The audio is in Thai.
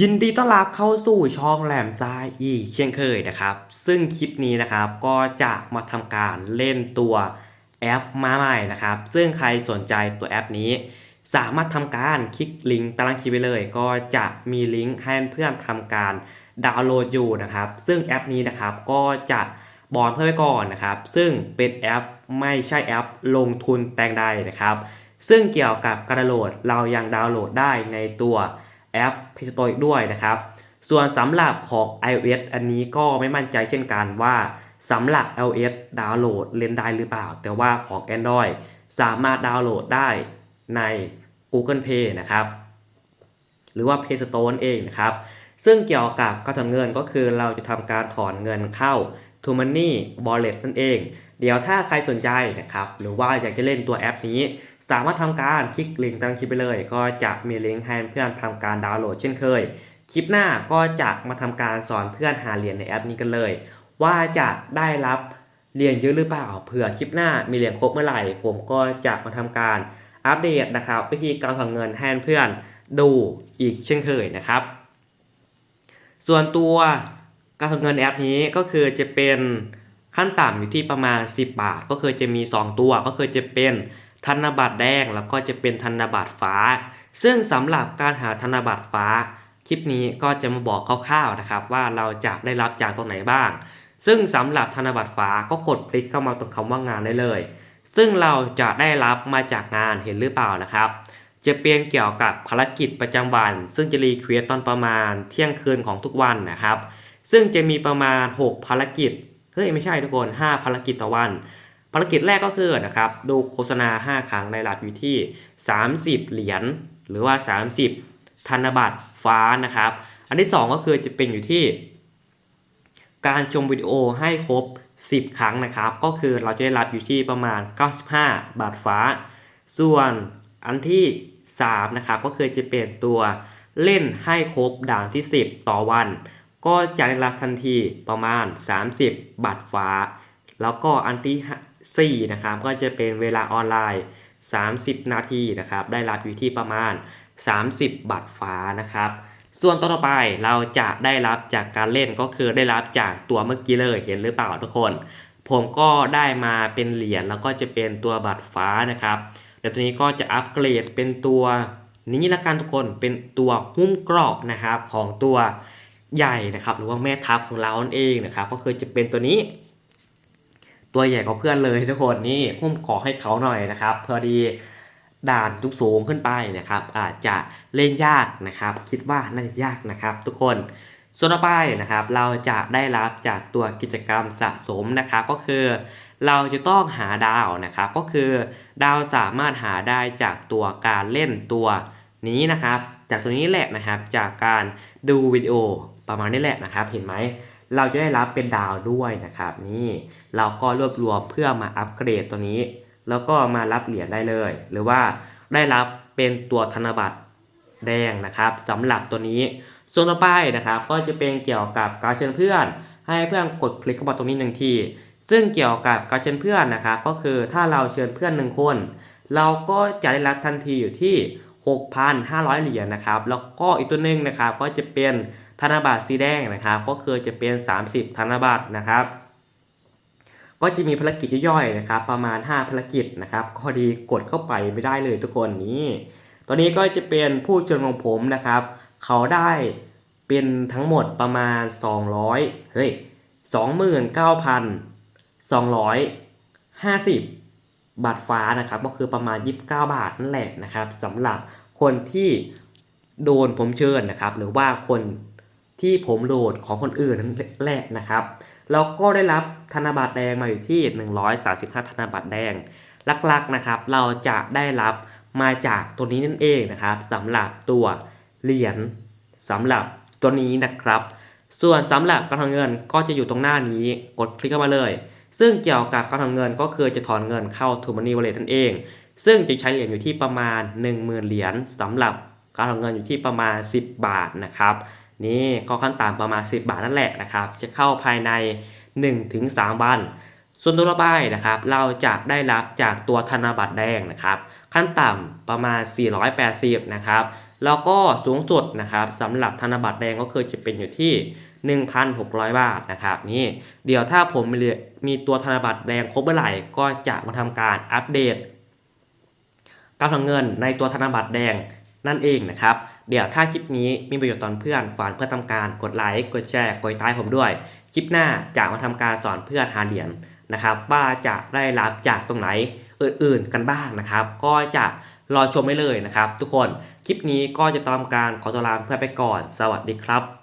ยินดีต้อนรับเข้าสู่ช่องแหลมทรายอีกเช่นเคยนะครับ ซึ่งคลิปนี้นะครับก็จะมาทำการเล่นตัวแอปมาใหม่นะครับ ซึ่งใครสนใจตัวแอปนี้ สามารถทำการคลิกลิงก์ตารางคลิปไปเลย ก็จะมีลิงก์ให้เพื่อนทำการดาวน์โหลดอยู่นะครับ ซึ่งแอปนี้นะครับก็จะบอกเพื่อไว้ก่อนนะครับ ซึ่งเป็นแอปไม่ใช่แอปลงทุนแต่งใดนะครับ ซึ่งเกี่ยวกับการดาวน์โหลดเรายังดาวน์โหลดได้ในตัว แอป Play Store อีกด้วยนะครับ ส่วนสำหรับของ iOS อันนี้ก็ไม่มั่นใจเช่นกันว่าสำหรับ iOS ดาวน์โหลดเล่นได้หรือเปล่า แต่ว่าของ Android สามารถดาวน์โหลดได้ใน Google Play นะครับ หรือว่า Play Store นั่นเองนะครับ ซึ่งเกี่ยวกับการถอนเงินก็คือเราจะทำการถอนเงินเข้า t o Money Wallet นั่นเอง เดี๋ยวถ้าใครสนใจนะครับ หรือว่าอยากจะเล่นตัวแอปนี้ สามารถทำการคลิกลิงก์ตามคลิปไปเลย ก็จะมีลิงก์ให้เพื่อนทำการดาวน์โหลดเช่นเคย คลิปหน้าก็จะมาทำการสอนเพื่อนหาเหรียญในแอปนี้กันเลย ว่าจะได้รับเหรียญเยอะหรือเปล่าเผื่อคลิปหน้ามีเหรียญครบเมื่อไหร่ ผมก็จะมาทำการอัปเดตนะครับ วิธีการถอนเงินให้เพื่อนดูอีกเช่นเคยนะครับ ส่วนตัวการถอนเงินในแอปนี้ก็คือจะเป็นขั้นต่ำอยู่ที่ประมาณ 10 บาท ก็คือจะมี 2 ตัวก็คือจะเป็น ธนบัตรแดงแล้วก็จะเป็นธนบัตรฟ้า ซึ่งสำหรับการหาธนบัตรฟ้า คลิปนี้ก็จะมาบอกคร่าวๆนะครับว่าเราจะได้รับจากตรงไหนบ้าง ซึ่งสำหรับธนบัตรฟ้าก็กดคลิกเข้ามาตรงคำว่างานได้เลย ซึ่งเราจะได้รับมาจากงานเห็นหรือเปล่านะครับ จะเป็นเกี่ยวกับภารกิจประจำวัน ซึ่งจะรีเควสตอนประมาณเที่ยงคืนของทุกวันนะครับ ซึ่งจะมีประมาณ 6 ภารกิจเฮ้ยไม่ใช่ทุกคน 5 ภารกิจต่อวัน ภารกิจแรกก็คือนะครับดูโฆษณา 5 ครั้งในระดับอยู่ที่ 30 เหรียญหรือว่า 30 ธนบัตรฟ้านะครับ อันที่ 2 ก็คือจะเป็นอยู่ที่ การชมวิดีโอให้ครบ 10 ครั้งนะครับ ก็คือเราจะได้รับอยู่ที่ประมาณ 95 บาทฟ้า ส่วนอันที่ 3 นะครับ ก็คือจะเป็นตัวเล่นให้ครบด่านที่ 10 ต่อวัน ก็จะได้รับทันทีประมาณ 30 บาทฟ้า แล้วก็อันที่ 4นะครับก็จะเป็นเวลาออนไลน์ 30 นาทีนะครับได้รับอยู่ที่ประมาณ 30 บาทฟ้านะครับส่วนต่อไปเราจะได้รับจากการเล่นก็คือได้รับจากตัวเมื่อกี้เลยเห็นหรือเปล่าทุกคน ผมก็ได้มาเป็นเหรียญแล้วก็จะเป็นตัวบัตรฟ้านะครับเดี๋ยวตัวนี้ก็จะอัปเกรดเป็นตัวนี้ละกันทุกคนเป็นตัวหุ้มกรอบนะครับของตัวใหญ่นะครับหรือว่าแม่ทัพของเรานั่นเองนะครับก็คือจะเป็นตัวนี้ ตัวใหญ่กว่าเพื่อนเลยทุกคนนี่หุ้มขอให้เขาหน่อยนะครับพอดีด่านทุกสูงขึ้นไปนะครับ อาจจะเล่นยากนะครับ คิดว่าน่าจะยากนะครับ ทุกคนส่วนต่อไปนะครับ เราจะได้รับจากตัวกิจกรรมสะสมนะครับก็คือ เราจะต้องหาดาวนะครับ ก็คือดาวสามารถหาได้จากตัวการเล่นตัวนี้นะครับ จากตัวนี้แหละนะครับจากการดูวิดีโอประมาณนี้แหละนะครับ เห็นไหม เราจะได้รับเป็นดาวด้วยนะครับนี่เราก็รวบรวมเพื่อมาอัปเกรดตัวนี้ แล้วก็มารับเหรียญได้เลย หรือว่าได้รับเป็นตัวธนบัตรแดงนะครับสำหรับตัวนี้ส่วนต่อไปนะครับก็จะเป็นเกี่ยวกับการเชิญเพื่อน ให้เพื่อนกดคลิกเข้ามาตรงนี้หนึ่งทีซึ่งเกี่ยวกับการเชิญเพื่อนนะครับก็คือถ้าเราเชิญเพื่อนหนึ่งคน เราก็จะได้รับทันทีอยู่ที่ 6,500 เหรียญนะครับ แล้วก็อีกตัวหนึ่งนะครับก็จะเป็น ธนบัตรสีแดงนะครับ ก็คือจะเป็น 30 ธนบัตรนะครับ ก็จะมีภารกิจย่อยๆนะครับ ประมาณ 5 ภารกิจนะครับ ก็ดีกดเข้าไปไม่ได้เลยทุกคนนี้ ตัวนี้ก็จะเป็นผู้เชิญของผมนะครับ เขาได้เป็นทั้งหมดประมาณ 200 เฮ้ย 29,250 บาทฟ้านะครับ ก็คือประมาณ 29 บาทนั่นแหละนะครับสำหรับคนที่โดนผมเชิญนะครับ หรือว่าคน ที่ผมโหลดของคนอื่นนั่นแหละนะครับ เราก็ได้รับธนบัตรแดงมาอยู่ที่ 135 ธนบัตรแดงหลักๆนะครับ เราจะได้รับมาจากตัวนี้นั่นเองนะครับสำหรับตัวเหรียญสำหรับตัวนี้นะครับ ส่วนสำหรับการถอนเงินก็จะอยู่ตรงหน้านี้กดคลิกเข้ามาเลย ซึ่งเกี่ยวกับการถอนเงินก็คือจะถอนเงินเข้า t ูมันนี่วอลเล็ตนั่นเอง ซึ่งจะใช้เหรียญอยู่ที่ประมาณ 10,000 เหรียญสำหรับการถอนเงินอยู่ที่ประมาณ 10 บาทนะครับ นี่ก็ขั้นต่ำประมาณ 10 บาทนั่นแหละนะครับ จะเข้าภายใน 1-3 วัน ส่วนตัวต่อไปนะครับ เราจะได้รับจากตัวธนบัตรแดงนะครับ ขั้นต่ำประมาณ 480 นะครับ แล้วก็สูงสุดนะครับสำหรับธนบัตรแดงก็คือจะเป็นอยู่ที่ 1,600 บาทนะครับนี่เดี๋ยวถ้าผมมีมีตัวธนบัตรแดงครบเมื่อไหร่ก็จะมาทำการอัปเดตการทำเงินในตัวธนบัตรแดง นั่นเองนะครับ เดี๋ยวถ้าคลิปนี้มีประโยชน์ตอนเพื่อนฝานเพื่อนทำการกดไลค์กดแชร์กดติดตามผมด้วย คลิปหน้าจะมาทำการสอนเพื่อนหาเหรียญนะครับ ว่าจะได้รับจากตรงไหนอื่นๆกันบ้างนะครับ ก็จะรอชมได้เลยนะครับ ทุกคนคลิปนี้ก็จะตามการขอตัวลาเพื่อนไปก่อน สวัสดีครับ